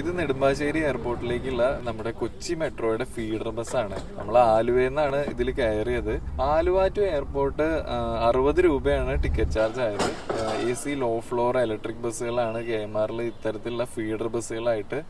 ഇത് നെടുമ്പാശ്ശേരി എയർപോർട്ടിലേക്കുള്ള നമ്മുടെ കൊച്ചി മെട്രോയുടെ ഫീഡർ ബസ്സാണ്. നമ്മൾ ആലുവയിൽ ഇതിൽ കയറിയത്. ആലുവ ടു എയർപോർട്ട് അറുപത് രൂപയാണ് ടിക്കറ്റ് ചാർജ് ആയത്. A C low floor electric ബസ്സുകളാണ് K M ആറിൽ ഇത്തരത്തിലുള്ള ഫീഡർ ബസ്സുകളായിട്ട്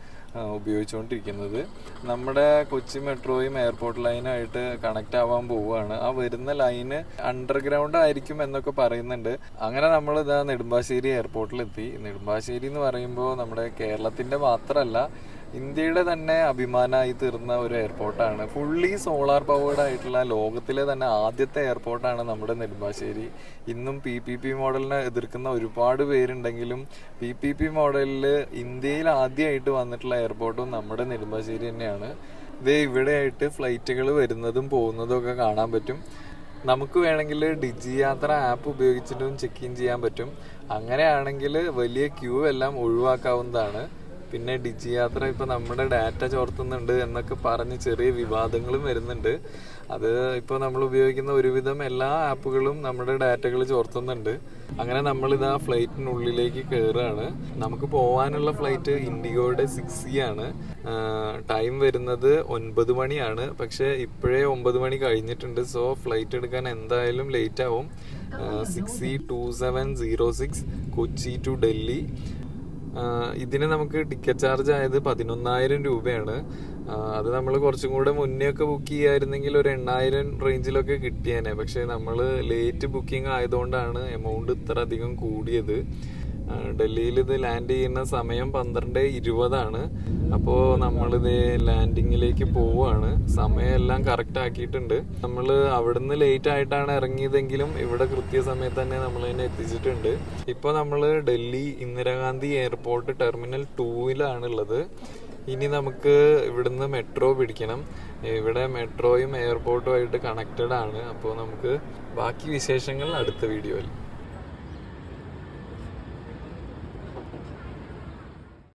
ഉപയോഗിച്ചുകൊണ്ടിരിക്കുന്നത്. നമ്മുടെ കൊച്ചി മെട്രോയും എയർപോർട്ട് ലൈനായിട്ട് കണക്ട് ആവാൻ പോവുകയാണ്. ആ വരുന്ന ലൈന് അണ്ടർഗ്രൗണ്ട് ആയിരിക്കും എന്നൊക്കെ പറയുന്നുണ്ട്. അങ്ങനെ നമ്മൾ ഇതാ നെടുമ്പാശ്ശേരി എയർപോർട്ടിലെത്തി. നെടുമ്പാശ്ശേരി എന്ന് പറയുമ്പോൾ നമ്മുടെ കേരളത്തിന്റെ മാത്രമല്ല ഇന്ത്യയുടെ തന്നെ അഭിമാനമായി തീർന്ന ഒരു എയർപോർട്ടാണ് ഫുള്ളി സോളാർ പവേർഡ് ആയിട്ടുള്ള ലോകത്തിലെ തന്നെ ആദ്യത്തെ എയർപോർട്ടാണ് നമ്മുടെ നെടുമ്പാശ്ശേരി. ഇന്നും പി പി പി മോഡലിനെ എതിർക്കുന്ന ഒരുപാട് പേരുണ്ടെങ്കിലും പി പി പി മോഡലിൽ ഇന്ത്യയിൽ ആദ്യമായിട്ട് വന്നിട്ടുള്ള എയർപോർട്ടും നമ്മുടെ നെടുമ്പാശ്ശേരി തന്നെയാണ്. ഇതേ ഇവിടെയായിട്ട് ഫ്ലൈറ്റുകൾ വരുന്നതും പോകുന്നതും ഒക്കെ കാണാൻ പറ്റും. നമുക്ക് വേണമെങ്കിൽ ഡിജി യാത്ര ആപ്പ് ഉപയോഗിച്ചിട്ടും ചെക്ക് ഇൻ ചെയ്യാൻ പറ്റും. അങ്ങനെയാണെങ്കിൽ വലിയ ക്യൂ എല്ലാം ഒഴിവാക്കാവുന്നതാണ്. പിന്നെ ഡിജി യാത്ര ഇപ്പൊ നമ്മുടെ ഡാറ്റ ചോർത്തുന്നുണ്ട് എന്നൊക്കെ പറഞ്ഞ് ചെറിയ വിവാദങ്ങളും വരുന്നുണ്ട്. അത് ഇപ്പോൾ നമ്മൾ ഉപയോഗിക്കുന്ന ഒരുവിധം എല്ലാ ആപ്പുകളും നമ്മുടെ ഡാറ്റകൾ ചോർത്തുന്നുണ്ട്. അങ്ങനെ നമ്മൾ ആ ഫ്ലൈറ്റിനുള്ളിലേക്ക് കയറുകയാണ് നമുക്ക് പോകാനുള്ള ഫ്ലൈറ്റ് ഇൻഡിഗോയുടെ സിക്സ് സി ആണ്. ടൈം വരുന്നത് ഒൻപത് മണിയാണ്. പക്ഷേ ഇപ്പോഴേ ഒമ്പത് മണി കഴിഞ്ഞിട്ടുണ്ട്. സോ ഫ്ലൈറ്റ് എടുക്കാൻ എന്തായാലും ലേറ്റ് ആവും. Six C two seven zero six Kochi to Delhi. ഇതിന് നമുക്ക് ടിക്കറ്റ് ചാർജ് ആയത് പതിനൊന്നായിരം രൂപയാണ്. അത് നമ്മൾ കുറച്ചും കൂടെ മുന്നേ ഒക്കെ ബുക്ക് ചെയ്യായിരുന്നെങ്കിൽ ഒരു എണ്ണായിരം റേഞ്ചിലൊക്കെ കിട്ടിയേനെ. പക്ഷെ നമ്മൾ ലേറ്റ് ബുക്കിംഗ് ആയതുകൊണ്ടാണ് എമൗണ്ട് ഇത്ര അധികം കൂടിയത്. ഡൽഹിയിൽ ഇത് ലാൻഡ് ചെയ്യുന്ന സമയം പന്ത്രണ്ട് ഇരുപതാണ്. അപ്പോൾ നമ്മളിത് ലാൻഡിങ്ങിലേക്ക് പോവുകയാണ്. സമയമെല്ലാം കറക്റ്റ് ആക്കിയിട്ടുണ്ട്. നമ്മൾ അവിടുന്ന് ലേറ്റ് ആയിട്ടാണ് ഇറങ്ങിയതെങ്കിലും ഇവിടെ കൃത്യസമയത്ത് തന്നെ നമ്മൾ തന്നെ എത്തിച്ചിട്ടുണ്ട്. ഇപ്പോൾ നമ്മൾ ഡൽഹി ഇന്ദിരാഗാന്ധി എയർപോർട്ട് ടെർമിനൽ ടൂവിലാണുള്ളത്. ഇനി നമുക്ക് ഇവിടുന്ന് മെട്രോ പിടിക്കണം. ഇവിടെ മെട്രോയും എയർപോർട്ടും ആയിട്ട് കണക്റ്റഡ് ആണ്. അപ്പോൾ നമുക്ക് ബാക്കി വിശേഷങ്ങൾ അടുത്ത വീഡിയോയിൽ